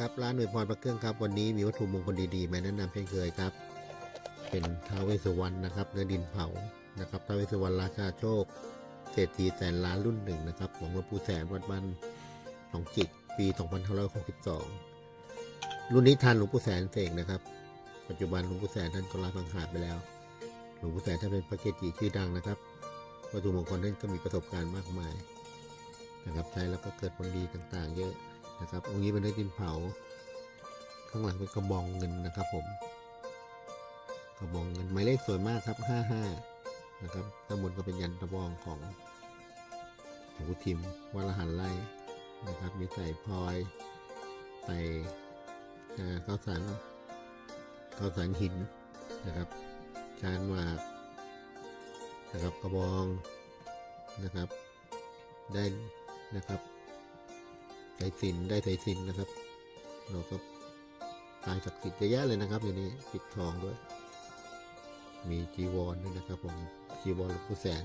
ครับร้านหน่วยพรพระเครื่องครับวันนี้มีวัตถุมงคลดีๆมาแนะนำเช่นเคยครับ เป็นท้าวเวสสุวรรณนะครับเนื้อดินเผานะครับท้าวเวสสุวรรณราชาโชค เศรษฐีแสนล้านรุ่นหนึ่งนะครับของหลวงปู่แสนวัดบ้านหนองจิกปี 2562 รุ่นนี้ทันหลวงปู่แสนเสกนะครับ ปัจจุบันหลวงปู่แสนท่านก็ลาพังหาดไปแล้ว หลวงปู่แสนท่านเป็นพระเกจิชื่อดังนะครับวัตถุมงคลท่านก็มีประสบการณ์มากมายนะครับใช้แล้วก็เกิดผลดีต่างๆ เยอะ นะครับองค์นี้เป็นเนื้อดินเผา ข้างหลังเป็นกระบองเงินนะครับผม กระบองเงินหมายเลขสวยมากครับ 55 นะครับข้างบนก็เป็นยันกระบองของหลวงปู่ทิมวัลหันไล่นะครับ มีใส่พลอยใส่ข้าวสารข้าวสารหินนะครับชานหมากนะครับกระบองนะครับได้นะครับ สายสินได้สายสินนะครับ เราก็ตายศักดิ์สิทธิ์เยอะแยะเลยนะครับอยู่นี้ปิดทองด้วย มีจีวรด้วยนะครับ ผมจีวรหลวงปู่แสน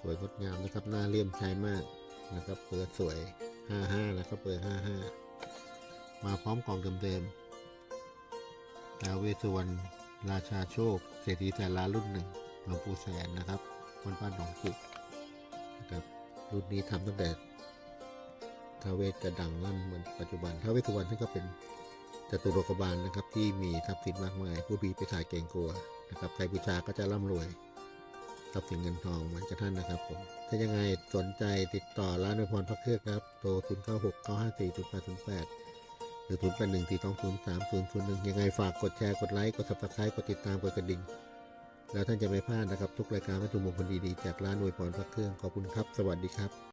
สวยงดงามนะครับ หน้าเลี่ยมใช้มากนะครับ เปิดสวย55แล้วก็เปิด55มาพร้อมกล่องเดิมๆท้าวเวสุวรรณราชาโชค เศรษฐีแสนล้านรุ่นหนึ่งหลวงปู่แสนนะครับวัดบ้านหนองจิกนะครับรุ่นนี้ทำตั้งแต่ ท้าเวสจะดังลั่นเหมือนปัจจุบันท้าเวสสุวรรณท่านก็เป็นจตุโลกบาลนะครับ ที่มีทรัพย์สินมากมาย ผู้บีไปขายเก่งกลัวนะครับใครบูชาก็จะร่ำรวยทรัพย์สินเงินทองเหมือนกับท่านนะครับผมถ้ายังไงสนใจติดต่อร้านนวยพรพระเครื่องครับโทร0 9 6 9 5 4 0 8 0 8หรือ0 8 1 4 2 0 3 0 0 1ยังไงฝากกดแชร์กดไลค์กด subscribe กดติดตามกดกระดิ่งแล้วท่านจะไม่พลาดนะครับ ทุกรายการวัตถุมงคลดีๆจากร้านนวยพรพระเครื่องขอบคุณครับ สวัสดีครับ